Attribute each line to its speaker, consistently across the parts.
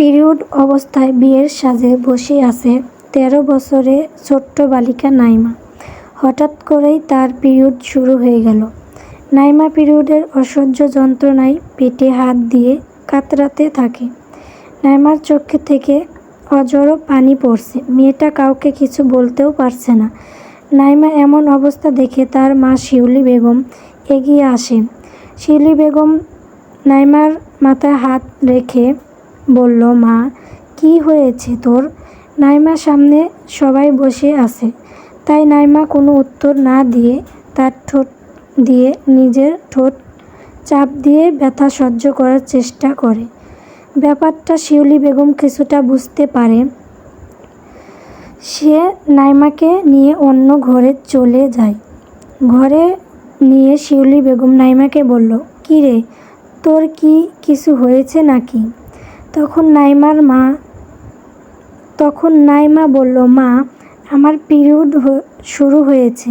Speaker 1: Period অবস্থায় বিয়ের সাজে বসে আছে তেরো বছরে ছোট্ট বালিকা নাইমা। হঠাৎ করেই তার পিরিয়ড শুরু হয়ে গেল। নাইমা পিরিয়ডের অসহ্য যন্ত্রণায় পেটে হাত দিয়ে কাতরাতে থাকে। নাইমার চোখে থেকে অজরো পানি পড়ছে। মেয়েটা কাউকে কিছু বলতেও পারছে না। নাইমা এমন অবস্থা দেখে তার মা শিউলি বেগম এগিয়ে আসে। শিউলি বেগম নাইমার মাথায় হাত রেখে বলল, মা, কি হয়েছে তোর? নাইমার সামনে সবাই বসে আছে। তাই নাইমা কোনো উত্তর না দিয়ে তার ঠোঁট দিয়ে নিজের ঠোঁট চাপ দিয়ে ব্যথা সহ্য করার চেষ্টা করে। ব্যাপারটা শিউলি বেগম কিছুটা বুঝতে পারে। সে নাইমাকে নিয়ে অন্য ঘরে চলে যায়। ঘরে নিয়ে শিউলি বেগম নাইমাকে বলল, "কী রে, তোর কি কিছু হয়েছে নাকি? তখন নাইমার মা, তখন নাইমা বলল, মা, আমার পিরিয়ড শুরু হয়েছে।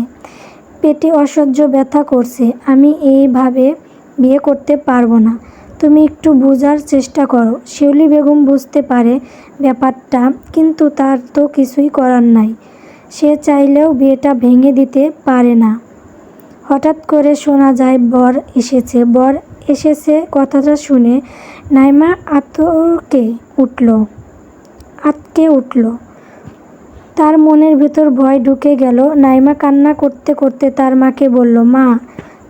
Speaker 1: পেটে অসহ্য ব্যথা করছে। আমি এইভাবে বিয়ে করতে পারব না। তুমি একটু বোঝার চেষ্টা করো। শিউলি বেগম বুঝতে পারে ব্যাপারটা, কিন্তু তার তো কিছুই করার নাই। সে চাইলেও বিয়েটা ভেঙে দিতে পারে না। হঠাৎ করে শোনা যায়, বর এসেছে। বর এসেছে কথাটা শুনে নাইমা আতকে উঠল আতকে উঠল। তার মনের ভেতর ভয় ঢুকে গেল। নাইমা কান্না করতে করতে তার মাকে বলল, মা,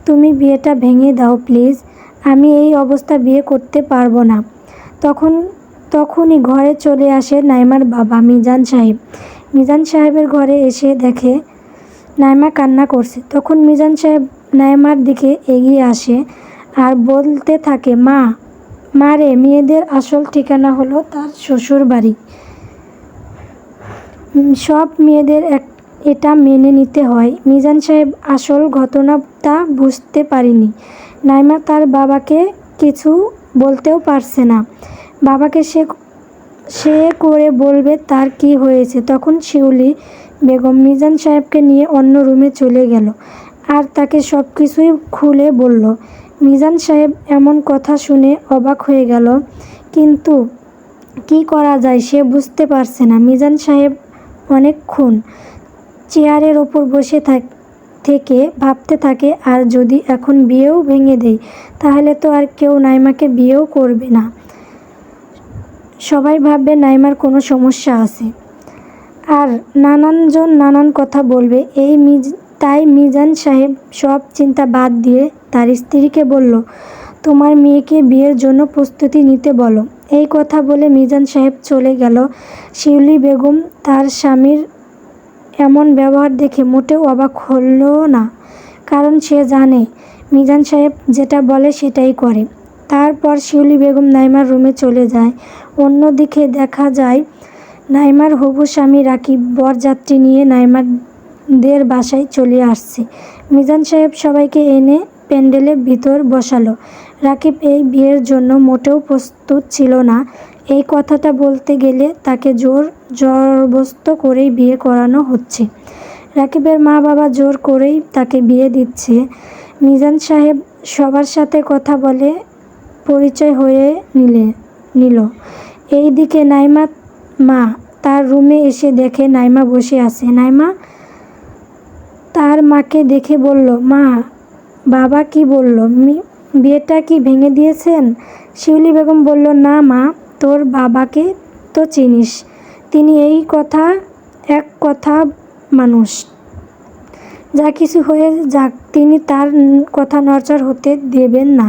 Speaker 1: তুমি বিয়েটা ভেঙে দাও প্লিজ। আমি এই অবস্থা বিয়ে করতে পারব না। তখন, তখনই ঘরে চলে আসে নাইমার বাবা, মিজান সাহেব। মিজান সাহেবের ঘরে এসে দেখে নাইমা কান্না করছে। তখন মিজান সাহেব নাইমার দিকে এগিয়ে আসে। আর বলতে থাকে, মা মা রে, মেয়েদের আসল ঠিকানা হলো তার শ্বশুর বাড়ি। সব মেয়েদের এক, এটা মেনে নিতে হয়। মিজান সাহেব আসল ঘটনাটা বুঝতে পারিনি। নাইমা তার বাবাকে কিছু বলতেও পারছে না। বাবাকে সে সে করে বলবে তার কি হয়েছে। তখন শিউলি বেগম মিজান সাহেবকে নিয়ে অন্য রুমে চলে গেল। আর তাকে সব কিছুই খুলে বলল, মিজান সাহেব এমন কথা শুনে অবাক হয়ে গেল। কিন্তু কি করা যায় সে বুঝতে পারছে না। মিজান সাহেব অনেকক্ষণ চেয়ারের ওপর বসে থাক, থেকে ভাবতে থাকে, আর যদি এখন বিয়েও ভেঙে দেয় তাহলে তো আর কেউ নাইমাকে বিয়েও করবে না। সবাই ভাববে নাইমার কোনো সমস্যা আছে। আর নানানজন নানান কথা বলবে। এই মিজ তাই মিজান সাহেব সব চিন্তা বাদ দিয়ে তার স্ত্রীকে বলল, তোমার মেয়েকে বিয়ের জন্য প্রস্তুতি নিতে বলো। এই কথা বলে মিজান সাহেব চলে গেল। শিউলি বেগম তার স্বামীর এমন ব্যবহার দেখে মোটেও অবাক হলো না, কারণ সে জানে মিজান সাহেব যেটা বলে সেটাই করে। তারপর শিউলি বেগম নাইমার রুমে চলে যায়। অন্যদিকে দেখা যায়, নাইমার হবু স্বামী রাকিব বরযাত্রী নিয়ে নাইমারদের বাসায় চলে আসছে। মিজান সাহেব সবাইকে এনে প্যান্ডেলের ভিতর বসালো। রাকিব এই বিয়ের জন্য মোটেও প্রস্তুত ছিল না। এই কথাটা বলতে গেলে তাকে জোর জবরদস্ত করেই বিয়ে করানো হচ্ছে। রাকিবের মা বাবা জোর করেই তাকে বিয়ে দিচ্ছে। মিজান সাহেব সবার সাথে কথা বলে পরিচয় হয়ে নিলে, নিল। এই দিকে নাইমা মা তার রুমে এসে দেখে নাইমা বসে আছে। নাইমা তার মাকে দেখে বলল, মা, বাবা কি বলল? বিয়েটা কি ভেঙে দিয়েছেন? শিউলি বেগম বলল, না মা, তোর বাবাকে তো চিনিস। তিনি এই কথা, এক কথা মানুষ। যা কিছু হয়ে যাক, তিনি তার কথা নড়চড় হতে দেবেন না।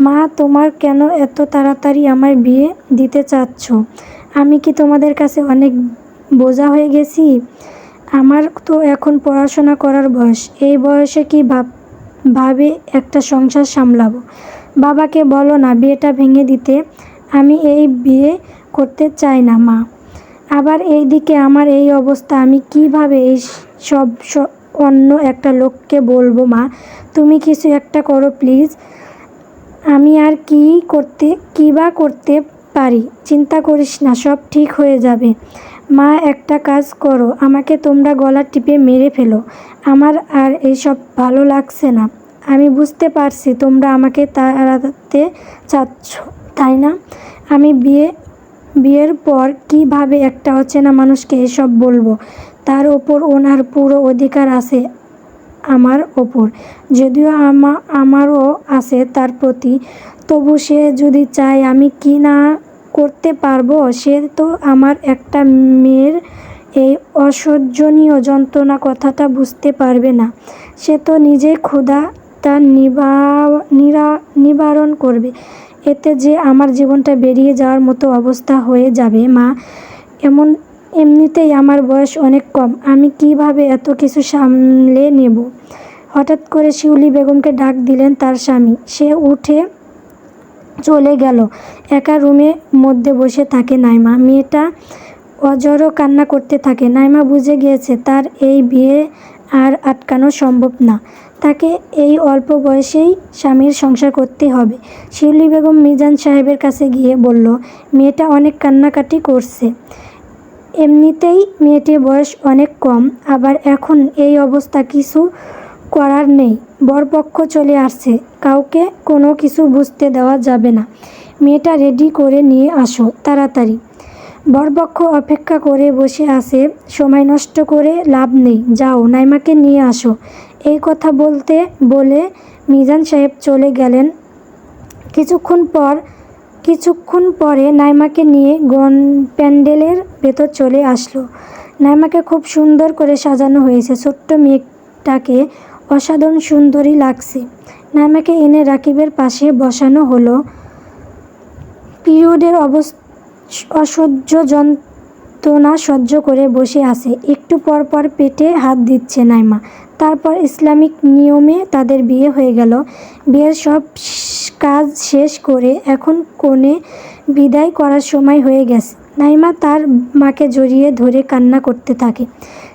Speaker 1: মা, তোমার কেন এত তাড়াতাড়ি আমার বিয়ে দিতে চাচ্ছ? আমি কি তোমাদের কাছে অনেক বোঝা হয়ে গেছি? আমার তো এখন পড়াশোনা করার বয়স। এই বয়সে কি ভাব, ভাবে একটা সংসার সামলাবো? বাবাকে বলো না, বিয়েটা ভেঙে দিতে। আমি এই বিয়ে করতে চাই না, মা। আবার এই দিকে আমার এই অবস্থা, আমি কীভাবে এই সব অন্য একটা লোককে বলব, মা? তুমি কিছু একটা করো, প্লিজ। আমি আর কি করতে, কী বা করতে পারি? চিন্তা করিস না, সব ঠিক হয়ে যাবে। মা, একটা কাজ করো। আমাকে তোমরা গলা টিপে মেরে ফেলো। আমার আর এইসব ভালো লাগছে না। আমি বুঝতে পারছি তোমরা আমাকে তাড়াতে চাচ্ছ, তাই না? আমি বিয়ে, বিয়ের পর কীভাবে একটা অচেনা মানুষকে এসব বলব? তার ওপর ওনার পুরো অধিকার আছে আমার ওপর। যদিও আমা, আমারও আছে তার প্রতি। তবু সে যদি চায় আমি কি না করতে পারব, সে তো আমার একটা মেয়ের এই অসহ্যনীয় যন্ত্রণা কথাটা বুঝতে পারবে না। সে তো নিজেই ক্ষুধাটা নিবা, নিরা, নিবারণ করবে। এতে যে আমার জীবনটা বেরিয়ে যাওয়ার মতো অবস্থা হয়ে যাবে, মা। এমন, এমনিতেই আমার বয়স অনেক কম, আমি কীভাবে এত কিছু সামলে নেব? হঠাৎ করে শিউলি বেগমকে ডাক দিলেন তার স্বামী। সে উঠে চলে গেল। একা রুমে মধ্যে বসে থাকে নাইমা। মেয়েটা অজরও কান্না করতে থাকে। নাইমা বুঝে গিয়েছে, তার এই বিয়ে আর আটকানো সম্ভব না। তাকে এই অল্প বয়সেই স্বামীর সংসার করতে হবে। শিউলি বেগম মিজান সাহেবের কাছে গিয়ে বলল, মেয়েটা অনেক কান্নাকাটি করছে। এমনিতেই মেয়েটির বয়স অনেক কম, আবার এখন এই অবস্থা কিছু করার নেই। বরপক্ষ চলে আসছে। কাউকে কোনো কিছু বুঝতে দেওয়া যাবে না। মেয়েটা রেডি করে নিয়ে আসো, তাড়াতাড়ি। বরপক্ষ অপেক্ষা করে বসে আছে। সময় নষ্ট করে লাভ নেই। যাও, নাইমাকে নিয়ে আসো। এই কথা বলতে বলে মিজান সাহেব চলে গেলেন। কিছুক্ষণ পর, কিছুক্ষণ পরে নাইমাকে নিয়ে গন প্যান্ডেলের ভেতর চলে আসলো। নাইমাকে খুব সুন্দর করে সাজানো হয়েছে। ছোট্ট মেয়েটাকে অসাধারণ সুন্দরী লাগছে। নাইমাকে এনে রাকিবের পাশে বসানো হলো। পিরিয়ডের অবস অসহ্য যন্ত্রণা সহ্য করে বসে আছে। একটু পর পর পেটে হাত দিচ্ছে নাইমা। তারপর ইসলামিক নিয়মে তাদের বিয়ে হয়ে গেল। বিয়ের সব কাজ শেষ করে এখন কোণে বিদায় করার সময় হয়ে গেছে। নাইমা তার মাকে জড়িয়ে ধরে কান্না করতে থাকে।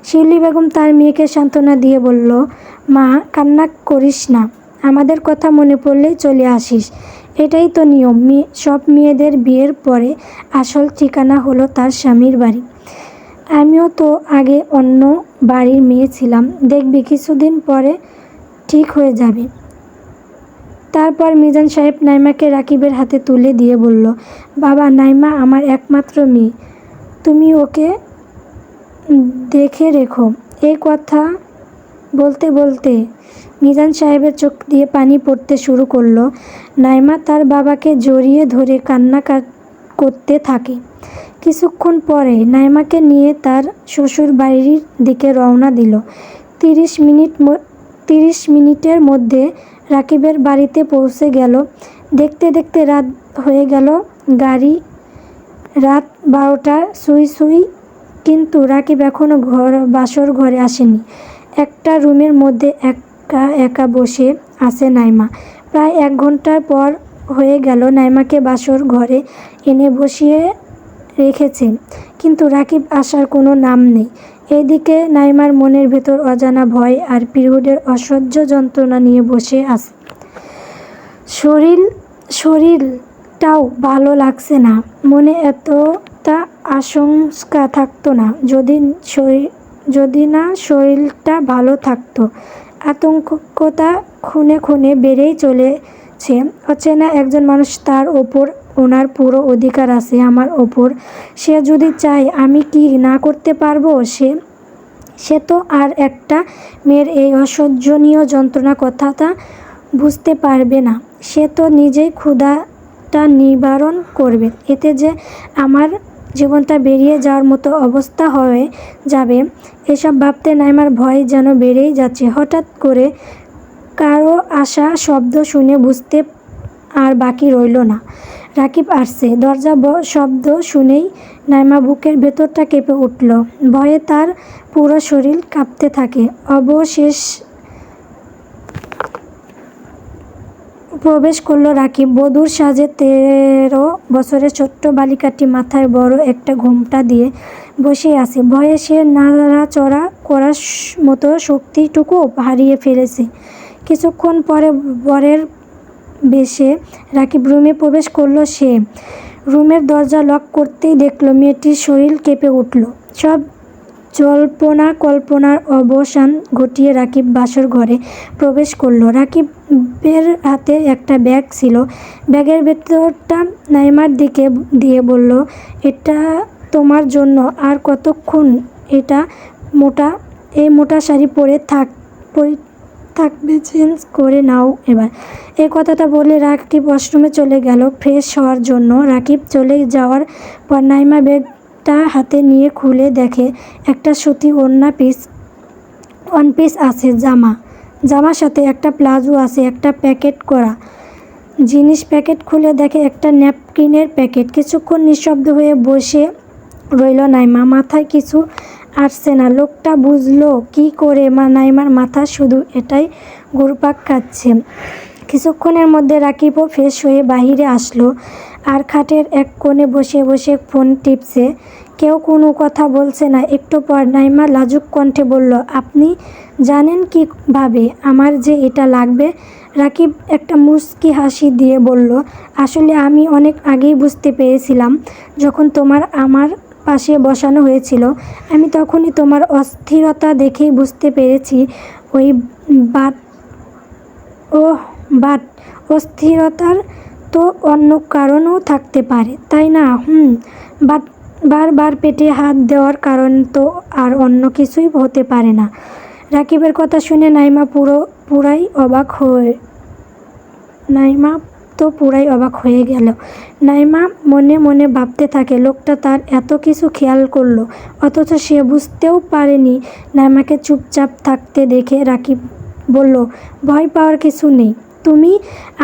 Speaker 1: শিউলি বেগম তার মেয়েকে সান্ত্বনা দিয়ে বলল, মা, কান্না করিস না। আমাদের কথা মনে পড়লেই চলে আসিস। এটাই তো নিয়ম। মেয়ে সব মেয়েদের বিয়ের পরে আসল ঠিকানা হলো তার স্বামীর বাড়ি। আমিও তো আগে অন্য বাড়ির মেয়ে ছিলাম। দেখবি কিছুদিন পরে ঠিক হয়ে যাবে। তারপর মিজান সাহেব নাইমাকে রাকিবের হাতে তুলে দিয়ে বলল, বাবা, নাইমা আমার একমাত্র মেয়ে। তুমি ওকে দেখে রেখো। এই কথা বলতে বলতে মিজান সাহেবের চোখ দিয়ে পানি পড়তে শুরু করল। নাইমা তার বাবাকে জড়িয়ে ধরে কান্না করতে থাকে। কিছুক্ষণ পরে নাইমাকে নিয়ে তার শ্বশুর বাড়ির দিকে রওনা দিল। তিরিশ মিনিট তিরিশ মিনিটের মধ্যে রাকিবের বাড়িতে পৌঁছে গেল। দেখতে দেখতে রাত হয়ে গেল। গাড়ি রাত বারোটা, সুই সুই কিন্তু রাকিব এখনও ঘর, বাসর ঘরে আসেনি। একটা রুমের মধ্যে একা একা বসে আছে নাইমা। প্রায় এক ঘণ্টার পর হয়ে গেল নাইমাকে বাসর ঘরে এনে বসিয়ে রেখেছে। কিন্তু রাকিব আসার কোনো নাম নেই। এদিকে নাইমার মনের ভেতর অজানা ভয় আর পিরিয়ডের অসহ্য যন্ত্রণা নিয়ে বসে আছে। শরীর, শরীরটাও ভালো লাগছে না। মনে এতটা আশঙ্কা থাকতো না। যদি শরীর, যদি না শরীরটা ভালো থাকতো। আতঙ্কতা খুনে খুনে বেড়েই চলেছে। অচেনা একজন মানুষ তার ওপর ওনার পুরো অধিকার আছে, আমার ওপর। সে যদি চায় আমি কি না করতে পারব, সে সে তো আর একটা মেয়ের এই অসহ্যনীয় যন্ত্রণা কথাটা বুঝতে পারবে না। সে তো নিজেই ক্ষুধাটা নিবারণ করবে। এতে যে আমার জীবনটা বেরিয়ে যাওয়ার মতো অবস্থা হয়ে যাবে। এসব ভাবতে নাইমার ভয় যেন বেড়েই যাচ্ছে। হঠাৎ করে কারও আসা শব্দ শুনে বুঝতে আর বাকি রইল না। রাকিব আসছে। দরজা শব্দ শুনেই নাইমা বুকের ভেতরটা কেঁপে উঠল। ভয়ে তার পুরো শরীর কাঁপতে থাকে। অবশেষ প্রবেশ করল রাকিব। বধূর সাজে তেরো বছরের ছোট্ট বালিকাটি মাথায় বড় একটা ঘোমটা দিয়ে বসে আছে। ভয়ে সে নাড়াচড়া করার মতো শক্তিটুকু হারিয়ে ফেলেছে। কিছুক্ষণ পরে, বরের বেশে রাকিব রুমে প্রবেশ করল সে। রুমের দরজা লক করতেই দেখল মেয়েটির শরীর কেঁপে উঠল। সব জল্পনা কল্পনার অবসান ঘটিয়ে রাকিব বাসর ঘরে প্রবেশ করল। রাকিবের হাতে একটা ব্যাগ ছিল। ব্যাগের ভেতরটা নাইমার দিকে দিয়ে বলল, এটা তোমার জন্য। আর কতক্ষণ এটা মোটা, এই মোটা শাড়ি পরে থাক, পরে থাকবে চেঞ্জ করে নাও এবার। এই কথাটা বলে রাকিব ওয়াশরুমে চলে গেল। ফ্রেশ হওয়ার জন্য রাকিব চলে যাওয়ার পর নাইমা ব্যাগটা হাতে নিয়ে খুলে দেখে, একটা সুতি ওড়না পিস ওয়ান পিস আছে, জামা। জামার সাথে একটা প্লাজো আছে, একটা প্যাকেট করা। জিনিস প্যাকেট খুলে দেখে, একটা ন্যাপকিনের প্যাকেট। কিছুক্ষণ নিঃশব্দ হয়ে বসে রইল নাইমা। মাথায় কিছু আসছে না। লোকটা বুঝলো কি করে, মা নাইমার মাথা শুধু এটাই ঘুরপাক খাচ্ছে। কিছুক্ষণের মধ্যে রাকিবও ফ্রেশ হয়ে বাহিরে আসলো আর খাটের এক কোণে বসে বসে ফোন টিপছে। কেউ কোনো কথা বলছে না। একটু পর নাইমা লাজুক কণ্ঠে বলল, আপনি জানেন কীভাবে আমার যে এটা লাগবে? রাকিব একটা মুস্কি হাসি দিয়ে বলল, আসলে আমি অনেক আগেই বুঝতে পেরেছিলাম যখন তোমার আমার পাশে বসানো হয়েছিল। আমি তখনই তোমার অস্থিরতা দেখেই বুঝতে পেরেছি। ওই বাট ও বাট অস্থিরতার তো অন্য কারণও থাকতে পারে, তাই না? হুম, বাট বারবার পেটে হাত দেওয়ার কারণ তো আর অন্য কিছুই হতে পারে না। রাকিবের কথা শুনে নাইমা পুরো, পুরাই অবাক হয়ে, নাইমা তো পুরাই অবাক হয়ে গেল। নাইমা মনে মনে ভাবতে থাকে, লোকটা তার এত কিছু খেয়াল করল, অথচ সে বুঝতেও পারেনি নাইমাকে চুপচাপ থাকতে দেখে রাকিব বলল, ভয় পাওয়ার কিছু নেই। তুমি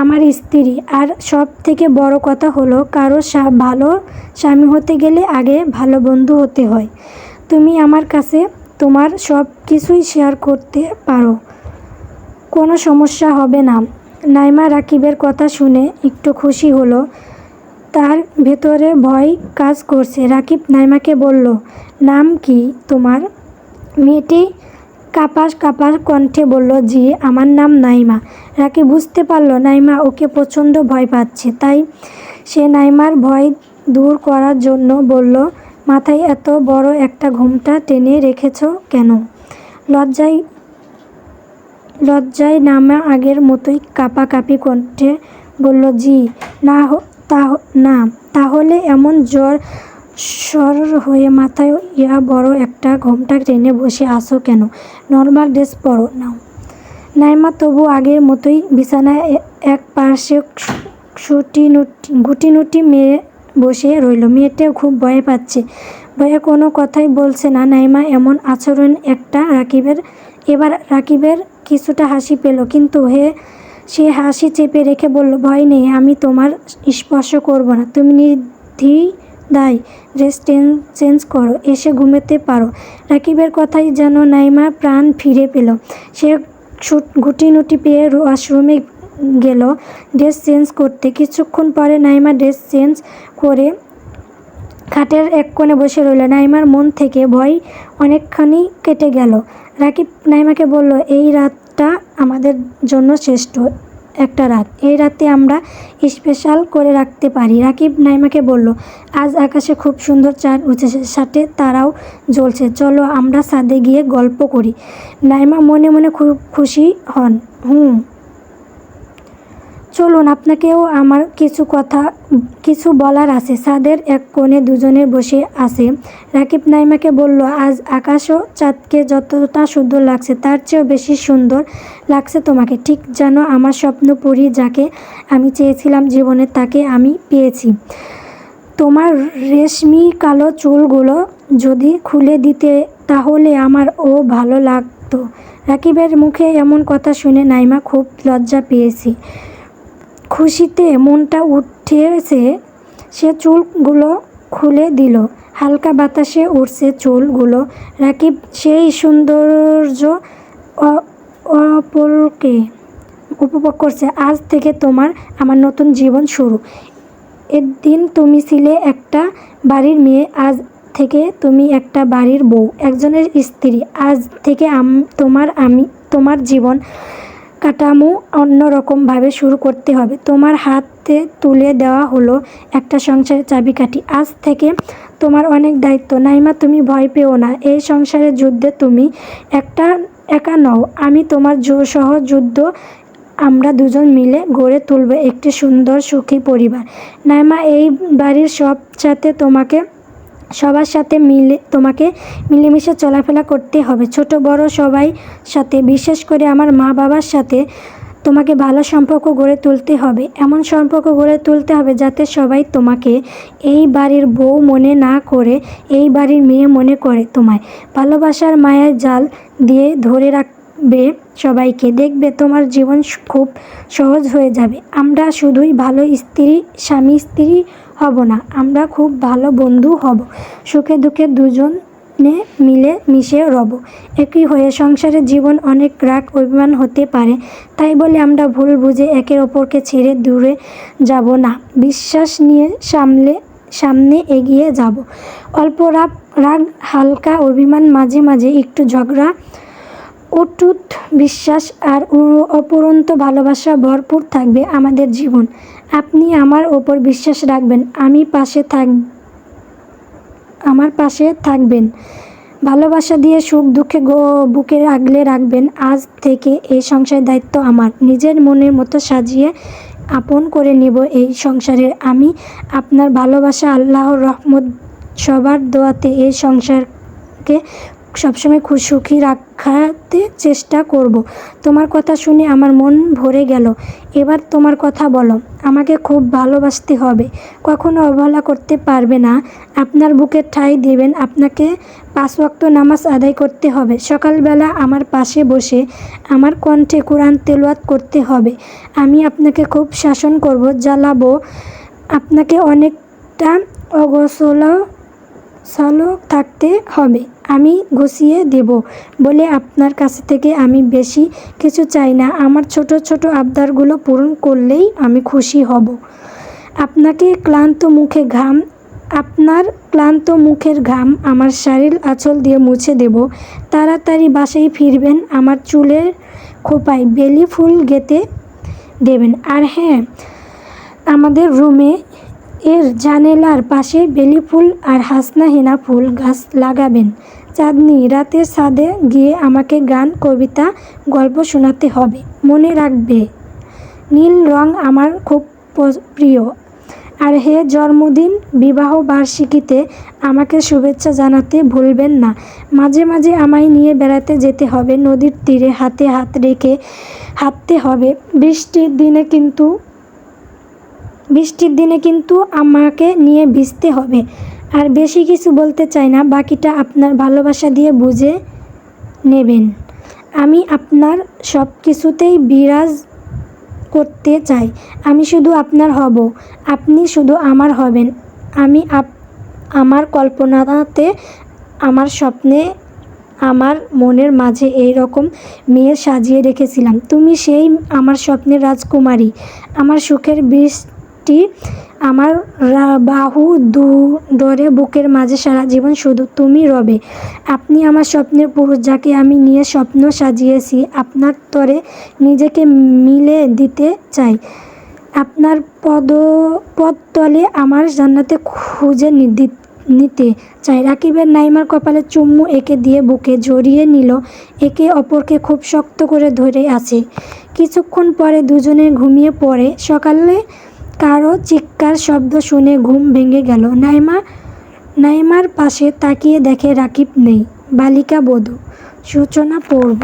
Speaker 1: আমার স্ত্রী। আর সব থেকে বড় কথা হলো, কারও ভালো স্বামী হতে গেলে আগে ভালো বন্ধু হতে হয়। তুমি আমার কাছে তোমার সব কিছুই শেয়ার করতে পারো। কোনো সমস্যা হবে না। নাইমা রাকিবের কথা শুনে একটু খুশি হলো। তার ভেতরে ভয় কাজ করছে। রাকিব নাইমাকে বলল, নাম কি তোমার? মেয়েটি কাপাস কাপাস কণ্ঠে বলল, জি, আমার নাম নাইমা। রাকি বুঝতে পারল, নাইমা ওকে প্রচণ্ড ভয় পাচ্ছে। তাই সে নাইমার ভয় দূর করার জন্য বলল, মাথায় এত বড় একটা ঘুমটা টেনে রেখেছ কেন? লজ্জায় লজ্জায় নামা আগের মতোই কাঁপাকাঁপি কণ্ঠে বলল, জি, না তা না, তাহলে এমন জ্বর সর হয়ে মাথায় ইয়া বড় একটা ঘোমটা টেনে বসে আসো কেন? নর্মাল ড্রেস পরো, নাও। নাইমা তবু আগের মতোই বিছানায় এক পাশে ছুটি নুটি, গুটি নুটি মেয়ে বসে রইল। মেয়েটাও খুব ভয় পাচ্ছে। ভয়ে কোনো কথাই বলছে না। নাইমা এমন আচরণ একটা রাকিবের, এবার রাকিবের কিছুটা হাসি পেল। কিন্তু হে, সে হাসি চেপে রেখে বলল, ভয় নেই, আমি তোমার স্পর্শ করব না। তুমি নির্দ্বিধায় ড্রেস চেঞ্জ করো, এসে ঘুমোতে পারো। রাকিবের কথাই যেন নাইমা প্রাণ ফিরে পেল। সে গুটিনুটি পেয়ে ওয়াশরুমে গেল ড্রেস চেঞ্জ করতে। কিছুক্ষণ পরে নাইমা ড্রেস চেঞ্জ করে খাটের এক কোণে বসে রইল। নাইমার মন থেকে ভয় অনেকখানি কেটে গেল। রাকিব নাইমাকে বলল, এই রাতটা আমাদের জন্য শ্রেষ্ঠ। একটা রাত। এই রাতে আমরা স্পেশাল করে রাখতে পারি। রাকিব নাইমাকে বলল, আজ আকাশে খুব সুন্দর চাঁদ উঠেছে, সাথে তারাও জ্বলছে। চলো আমরা সাদে গিয়ে গল্প করি। নাইমা মনে মনে খুব খুশি হন। হুম। চলুন, আপনাকেও আমার কিছু কথা, কিছু বলার আছে। ছাদের এক কোণে দুজনের বসে আছে। রাকিব নাইমাকে বলল, আজ আকাশও চাঁদকে যতটা সুন্দর লাগছে, তার চেয়েও বেশি সুন্দর লাগছে তোমাকে। ঠিক যেন আমার স্বপ্নপুরী যাকে আমি চেয়েছিলাম জীবনে, তাকে আমি পেয়েছি। তোমার রেশমি কালো চুলগুলো যদি খুলে দিতে, তাহলে আমার ও ভালো লাগতো। রাকিবের মুখে এমন কথা শুনে নাইমা খুব লজ্জা পেয়েছি। খুশিতে মনটা উঠেছে, সে চুলগুলো খুলে দিল। হালকা বাতাসে উঠছে চুলগুলো। রাকিব সেই সৌন্দর্য অ- অপরকে উপভোগ করছে। আজ থেকে তোমার, আমার নতুন জীবন শুরু। একদিন তুমি ছিলে একটা বাড়ির মেয়ে, আজ থেকে তুমি একটা বাড়ির বউ। একজনের স্ত্রী, আজ থেকে আম, তোমার আমি, তোমার জীবন কাঠামো অন্যরকমভাবে শুরু করতে হবে। তোমার হাতে তুলে দেওয়া হলো একটা সংসারের চাবিকাঠি। আজ থেকে তোমার অনেক দায়িত্ব। নাইমা, তুমি ভয় পেও না। এই সংসারের যুদ্ধে তুমি একটা, একা নও। আমি তোমার সহ যুদ্ধ আমরা দুজন মিলে গড়ে তুলব একটি সুন্দর সুখী পরিবার। নাইমা, এই বাড়ির সব সাথে তোমাকে সবার সাথে মিলে, তোমাকে মিলেমিশে চলাফেরা করতে হবে। ছোট, বড় সবাই সাথে, বিশেষ করে আমার মা বাবার সাথে তোমাকে ভালো সম্পর্ক গড়ে তুলতে হবে। এমন সম্পর্ক গড়ে তুলতে হবে যাতে সবাই তোমাকে এই বাড়ির বউ মনে না করে, এই বাড়ির মেয়ে মনে করে তোমায়। ভালোবাসার মায়ের জাল দিয়ে ধরে রাখবে সবাইকে দেখবে তোমার জীবন খুব সহজ হয়ে যাবে। আমরা শুধুই ভালো স্ত্রী, স্বামী স্ত্রী হব না, আমরা খুব ভালো বন্ধু হব। সুখে দুঃখে দুজনে মিলে মিশে রব। একই হয়ে সংসারের জীবন অনেক রাগ, অভিমান হতে পারে। তাই বলে আমরা ভুল বুঝে একের অপরকে ছেড়ে দূরে যাব না। বিশ্বাস নিয়ে সামলে, সামনে এগিয়ে যাব। অল্প রাগ রাগ, হালকা অভিমান, মাঝে মাঝে একটু ঝগড়া অটুট বিশ্বাস আর অপরন্ত ভালোবাসা ভরপুর থাকবে আমাদের জীবন। আপনি আমার ওপর বিশ্বাস রাখবেন, আমি পাশে থাক, আমার পাশে থাকবেন। ভালোবাসা দিয়ে সুখ দুঃখে গো, বুকে আগলে রাখবেন, আজ থেকে এই সংসারের দায়িত্ব আমার। নিজের মনের মতো সাজিয়ে আপন করে নেব এই সংসারের আমি আপনার ভালোবাসা, আল্লাহর রহমত, সবার দোয়াতে এই সংসারকে সবসময় সুখী রাখাতে চেষ্টা করব। তোমার কথা শুনে আমার মন ভরে গেল। এবার তোমার কথা বলো, আমাকে খুব ভালোবাসতে হবে। কখনো অবহেলা করতে পারবে না। আপনার বুকে ঠাঁই দেবেন, আপনাকে পাঁচ ওয়াক্ত নামাজ আদায় করতে হবে। সকালবেলা আমার পাশে বসে আমার কণ্ঠে কোরআন তেলোয়াত করতে হবে। আমি আপনাকে খুব শাসন করব, জ্বালাবো। আপনাকে অনেকটা অগোছল সালো থাকতে হবে, আমি গুছিয়ে দেব বলে আপনার কাছে থেকে আমি বেশি কিছু চাই না। আমার ছোট ছোট আবদারগুলো পূরণ করলেই আমি খুশি হব। আপনাকে ক্লান্ত মুখে ঘাম, আপনার ক্লান্ত মুখের ঘাম আমার শাড়ির আঁচল দিয়ে মুছে দেব। তাড়াতাড়ি বাসায় ফিরবেন, আমার চুলের খোপায় বেলি ফুল গেতে দেবেন। আর হ্যাঁ আমাদের রুমে এর জানেলার পাশে বেলি ফুল আর হাসনা হেনা ফুল গাছ লাগাবেন। চাঁদনি রাতের ছাদে গিয়ে আমাকে গান, কবিতা, গল্প শোনাতে হবে। মনে রাখবে, নীল রং আমার খুব প্রিয়। আর হে জন্মদিন, বিবাহ বার্ষিকীতে আমাকে শুভেচ্ছা জানাতে ভুলবেন না। মাঝে মাঝে আমায় নিয়ে বেড়াতে যেতে হবে। নদীর তীরে হাতে হাত রেখে হাঁটতে হবে। বৃষ্টির দিনে কিন্তু বৃষ্টির দিনে কিন্তু আমাকে নিয়ে ভিজতে হবে। আর বেশি কিছু বলতে চাই না, বাকিটা আপনার ভালোবাসা দিয়ে বুঝে নেবেন। আমি আপনার সব কিছুতেই বিরাজ করতে চাই। আমি শুধু আপনার হব, আপনি শুধু আমার হবেন। আমি আপ, আমার কল্পনাতে, আমার স্বপ্নে, আমার মনের মাঝে এই রকম মেয়ে সাজিয়ে রেখেছিলাম। তুমি সেই আমার স্বপ্নের রাজকুমারী। আমার সুখের বৃষ্টি আমার বাহু দু ডরে বুকের মাঝে সারা জীবন শুধু তুমি রবে। আপনি আমার স্বপ্নের পুরুষ যাকে আমি নিয়ে স্বপ্ন সাজিয়েছি, আপনার তরে নিজেকে মিলে দিতে চাই। আপনার পদ, পদতলে আমার জান্নাতে খুঁজে নিতে চাই। রাকিবের নাইমার কপালে চুম্মু একে দিয়ে বুকে জড়িয়ে নিল। একে অপরকে খুব শক্ত করে ধরে আছে। কিছুক্ষণ পরে দুজনে ঘুমিয়ে পড়ে। সকালে কারও চিৎকার শব্দ শুনে ঘুম ভেঙে গেল। নাইমা, নাইমার পাশে তাকিয়ে দেখে রাকিব নেই। বালিকা বধূ, সূচনা পড়ব।